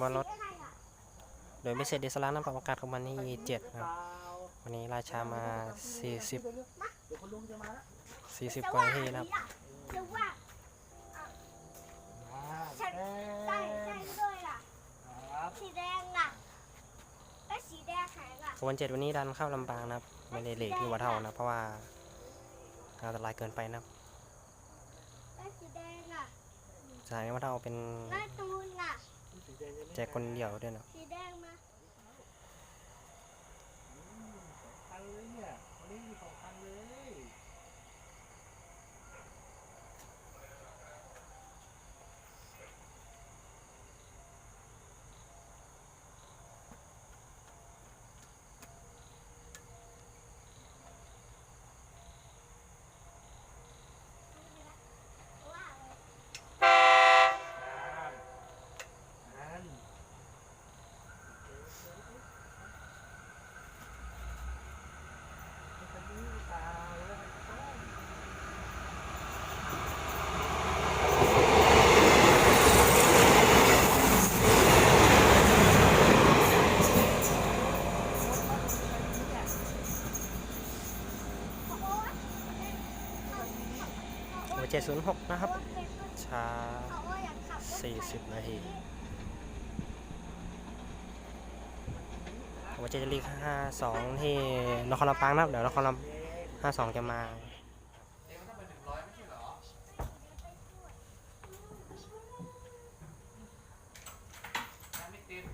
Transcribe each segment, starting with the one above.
บวนรถ โดยไม่เสร็จดิสลาน้ำปรับอากาศของมันนี่เจ็ดนะครับ วันนี้ราชามา40เดี๋ยวคุณลุงจะมาแล้ว40กว่านาทีนะครับจะว่าอ่าฉันเอ้ใส่ยใส่ด้วยล่ะครับสีแดงล่ะแล้วสีแดงหายล่ะขบวนเจ็ดวันนี้ดันเข้าลำปางนะครับ ไม่ได้เลทที่วัดเท่านะ เพราะว่าอันตรายเกินไปนะครับแล้วสีแดงล่ะสถานีวัดเท่าเป็น แจกคนเดียวด้วยนะสีแดงมา 706 นะครับ ช้า 40 นาทีว่าจะรีห้าสองที่นครลำปางนะเดี๋ยวนครลำห้าสองจะมา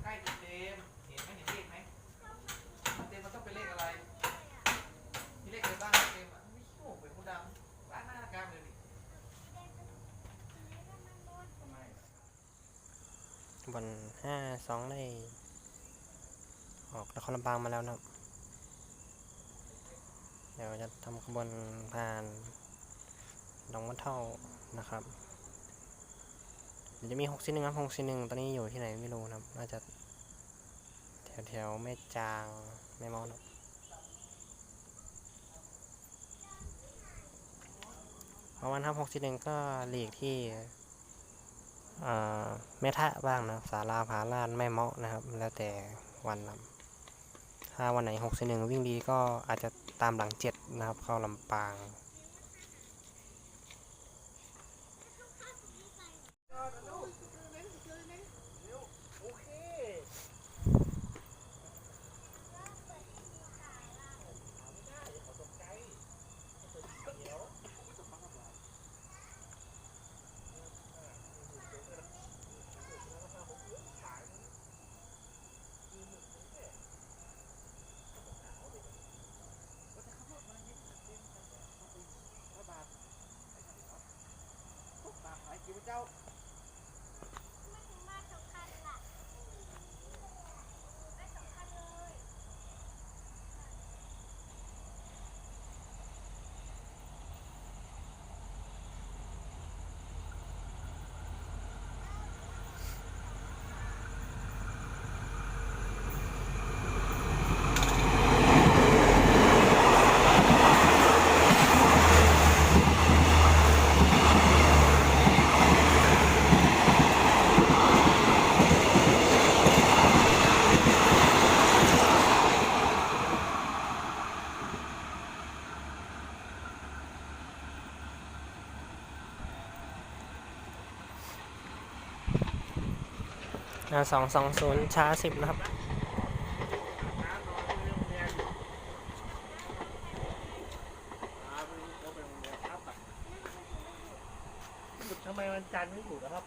ใกล้ บนห้าสองได้ ออกนครลำปางมาแล้วนะครับ เดี๋ยวจะทำขบวนผ่านหนองวัดเท่านะครับจะมีหกสิหนึ่งครับหกสิหนึ่งตอนนี้อยู่ที่ไหนไม่รู้นะครับ น่าจะ แถวแถวแม่จางแม่มอนครับประมาณครับหกสิหนึ่งก็หลีกที่ แม่ทะบ้างนะสาราผาลานแม่เมาะนะครับ แล้วแต่วันนะถ้าวันไหนหกสิบหนึ่งวิ่งดีก็อาจจะตามหลังเจ็ดนะครับ เข้าลำปาง สองสองศูนย์ช้าสิบนะครับทำไมวันจันทร์ไม่หยุดนะครับ